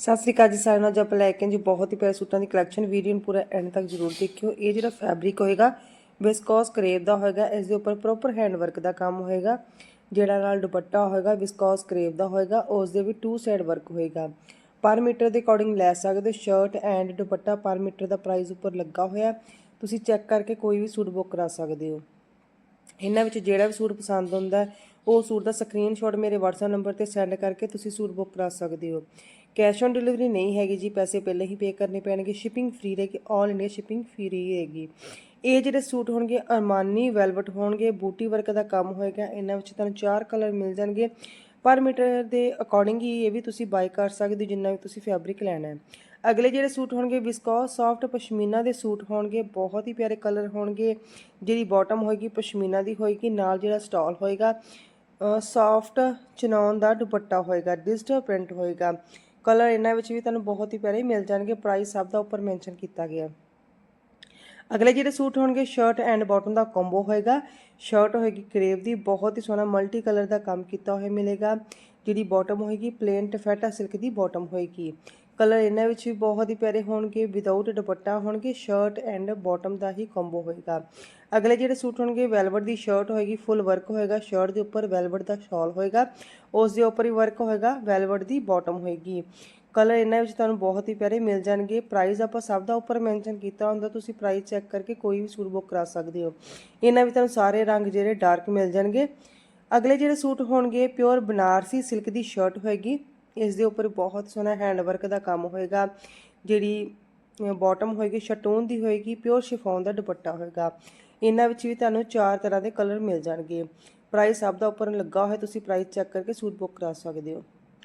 ਸਤਿ ਸ੍ਰੀ ਅਕਾਲ ਜੀ ਸਾਰਿਆਂ ਨੂੰ। ਅੱਜ ਆਪਾਂ ਲੈ ਕੇ ਜੀ ਬਹੁਤ ਹੀ ਪਿਆਰੇ ਸੂਟਾਂ ਦੀ ਕਲੈਕਸ਼ਨ ਵੀਡੀਓ ਨੂੰ ਪੂਰਾ ਐਂਡ ਤੱਕ ਜ਼ਰੂਰ ਦੇਖਿਓ। ਇਹ ਜਿਹੜਾ ਫੈਬਰਿਕ ਹੋਏਗਾ ਵਿਸਕੋਸ ਕਰੇਪ ਦਾ ਹੋਏਗਾ, ਇਸ ਦੇ ਉੱਪਰ ਪ੍ਰੋਪਰ ਹੈਂਡ ਵਰਕ ਦਾ ਕੰਮ ਹੋਏਗਾ। ਜਿਹੜਾ ਨਾਲ ਦੁਪੱਟਾ ਹੋਏਗਾ ਵਿਸਕੋਸ ਕਰੇਪ ਦਾ ਹੋਏਗਾ, ਉਸ ਦੇ ਵੀ ਟੂ ਸਾਈਡ ਵਰਕ ਹੋਏਗਾ। ਪਰ ਮੀਟਰ ਦੇ ਅਕੋਰਡਿੰਗ ਲੈ ਸਕਦੇ ਹੋ। ਸ਼ਰਟ ਐਂਡ ਦੁਪੱਟਾ ਪਰ ਮੀਟਰ ਦਾ ਪ੍ਰਾਈਸ ਉੱਪਰ ਲੱਗਾ ਹੋਇਆ। ਤੁਸੀਂ ਚੈੱਕ ਕਰਕੇ ਕੋਈ ਵੀ ਸੂਟ ਬੁੱਕ ਕਰਾ ਸਕਦੇ ਹੋ। ਇਹਨਾਂ ਵਿੱਚ ਜਿਹੜਾ ਵੀ ਸੂਟ ਪਸੰਦ ਹੁੰਦਾ, ਉਹ ਸੂਟ ਦਾ ਸਕਰੀਨਸ਼ਾਟ ਮੇਰੇ WhatsApp ਨੰਬਰ ਤੇ ਸੈਂਡ ਕਰਕੇ ਤੁਸੀਂ ਸੂਟ ਬੁੱਕ ਕਰਾ ਸਕਦੇ ਹੋ। ਕੈਸ਼ ਔਨ ਡਿਲੀਵਰੀ ਨਹੀਂ ਹੈਗੀ ਜੀ, ਪੈਸੇ ਪਹਿਲੇ ਹੀ ਪੇ ਕਰਨੇ ਪੈਣਗੇ ਸ਼ਿਪਿੰਗ ਫ੍ਰੀ ਰਹੇਗੀ 올 ਇੰਡੀਆ ਸ਼ਿਪਿੰਗ ਫ੍ਰੀ ਰਹੇਗੀ। ਇਹ ਜਿਹੜੇ ਸੂਟ ਹੋਣਗੇ ਅਰਮਾਨੀ ਵੈਲਵਟ ਹੋਣਗੇ ਬੂਟੀ ਵਰਕ ਦਾ ਕੰਮ ਹੋਏਗਾ, ਇਹਨਾਂ ਵਿੱਚ ਤੁਹਾਨੂੰ ਚਾਰ ਕਲਰ ਮਿਲ ਜਾਣਗੇ। ਪਰ ਮੀਟਰ ਦੇ ਅਕੋਰਡਿੰਗ ਹੀ ਇਹ ਵੀ ਤੁਸੀਂ ਬਾਈ ਕਰ ਸਕਦੇ ਹੋ, ਜਿੰਨਾ ਵੀ ਤੁਸੀਂ ਫੈਬਰਿਕ ਲੈਣਾ ਹੈ। ਅਗਲੇ ਜਿਹੜੇ ਸੂਟ ਹੋਣਗੇ ਵਿਸਕੋਸ ਸੌਫਟ ਪਸ਼ਮੀਨਾ ਦੇ ਸੂਟ ਹੋਣਗੇ, ਬਹੁਤ ਹੀ ਪਿਆਰੇ ਕਲਰ ਹੋਣਗੇ। ਜਿਹੜੀ ਬਾਟਮ ਹੋਏਗੀ, ਪਸ਼ਮੀਨਾ ਦੀ ਹੋਏਗੀ, ਨਾਲ ਜਿਹੜਾ ਸਟਾਲ ਹੋਏਗਾ ਸੌਫਟ ਚਨੌਨ ਦਾ ਦੁਪੱਟਾ ਹੋਏਗਾ ਡਿਜੀਟਲ ਪ੍ਰਿੰਟ ਹੋਏਗਾ। ਕਲਰ ਇਹਨਾਂ ਵਿੱਚ ਵੀ ਤੁਹਾਨੂੰ ਬਹੁਤ ਹੀ ਪਿਆਰੇ ਮਿਲ ਜਾਣਗੇ। ਪ੍ਰਾਈਸ ਸਭ ਦਾ ਉੱਪਰ ਮੈਂਸ਼ਨ ਕੀਤਾ ਗਿਆ। ਅਗਲੇ ਜਿਹੜੇ ਸੂਟ ਹੋਣਗੇ ਸ਼ਰਟ ਐਂਡ ਬਾਟਮ ਦਾ ਕੰਬੋ ਹੋਏਗਾ। ਸ਼ਰਟ ਹੋਏਗੀ ਕਰੇਵ ਦੀ, ਬਹੁਤ ਹੀ ਸੋਹਣਾ ਮਲਟੀ ਕਲਰ ਦਾ ਕੰਮ ਕੀਤਾ ਹੋਇਆ ਮਿਲੇਗਾ। ਜਿਹੜੀ ਬਾਟਮ ਹੋਏਗੀ ਪਲੇਨ ਟਫੈਟਾ ਸਿਲਕ ਦੀ ਬਾਟਮ ਹੋਏਗੀ। ਕਲਰ ਇਹਨਾਂ ਵਿੱਚ ਵੀ ਬਹੁਤ ਹੀ ਪਿਆਰੇ ਹੋਣਗੇ ਵਿਦਆਊਟ ਦੁਪੱਟਾ ਹੋਣਗੇ ਸ਼ਰਟ ਐਂਡ ਬਾਟਮ ਦਾ ਹੀ ਕੰਬੋ ਹੋਏਗਾ। ਅਗਲੇ ਜਿਹੜੇ ਸੂਟ ਹੋਣਗੇ ਵੈਲਵਟ ਦੀ ਸ਼ਰਟ ਹੋਏਗੀ ਫੁੱਲ ਵਰਕ ਹੋਏਗਾ। ਸ਼ਰਟ ਦੇ ਉੱਪਰ ਵੈਲਵਟ ਦਾ ਸ਼ਾਲ ਹੋਏਗਾ। ਉਸ ਦੇ ਉੱਪਰ ਹੀ ਵਰਕ ਹੋਏਗਾ ਵੈਲਵਟ ਦੀ ਬਾਟਮ ਹੋਏਗੀ। ਕਲਰ ਇਹਨਾਂ ਵਿੱਚ ਤੁਹਾਨੂੰ ਬਹੁਤ ਹੀ ਪਿਆਰੇ ਮਿਲ ਜਾਣਗੇ। ਪ੍ਰਾਈਸ ਆਪਾਂ ਸਭ ਦਾ ਉੱਪਰ ਮੈਂਸ਼ਨ ਕੀਤਾ ਹੁੰਦਾ, ਤੁਸੀਂ ਪ੍ਰਾਈਸ ਚੈੱਕ ਕਰਕੇ ਕੋਈ ਵੀ ਸੂਟ ਬੁੱਕ ਕਰਾ ਸਕਦੇ ਹੋ। ਇਹਨਾਂ ਵਿੱਚ ਤੁਹਾਨੂੰ ਸਾਰੇ ਰੰਗ ਜਿਹੜੇ ਡਾਰਕ ਮਿਲ ਜਾਣਗੇ। ਅਗਲੇ ਜਿਹੜੇ ਸੂਟ ਹੋਣਗੇ ਪਿਓਰ ਬਨਾਰਸੀ ਸਿਲਕ ਦੀ ਸ਼ਰਟ ਹੋਏਗੀ। ਇਸ ਦੇ ਉੱਪਰ ਬਹੁਤ ਸੋਹਣਾ ਹੈਂਡਵਰਕ ਦਾ ਕੰਮ ਹੋਏਗਾ। ਜਿਹੜੀ ਬਾਟਮ ਹੋਏਗੀ, ਸ਼ਟੂਨ ਦੀ ਹੋਏਗੀ ਪਿਓਰ ਸ਼ਿਫੋਨ ਦਾ ਦੁਪੱਟਾ ਹੋਏਗਾ। ਇਹਨਾਂ ਵਿੱਚ ਵੀ ਤੁਹਾਨੂੰ ਚਾਰ ਤਰ੍ਹਾਂ ਦੇ ਕਲਰ ਮਿਲ ਜਾਣਗੇ। ਪ੍ਰਾਈਸ ਸਭ ਦਾ ਉੱਪਰ ਲੱਗਾ ਹੋਇਆ, ਤੁਸੀਂ ਪ੍ਰਾਈਸ ਚੈੱਕ ਕਰਕੇ ਸੂਟ ਬੁੱਕ ਕਰਾ ਸਕਦੇ ਹੋ।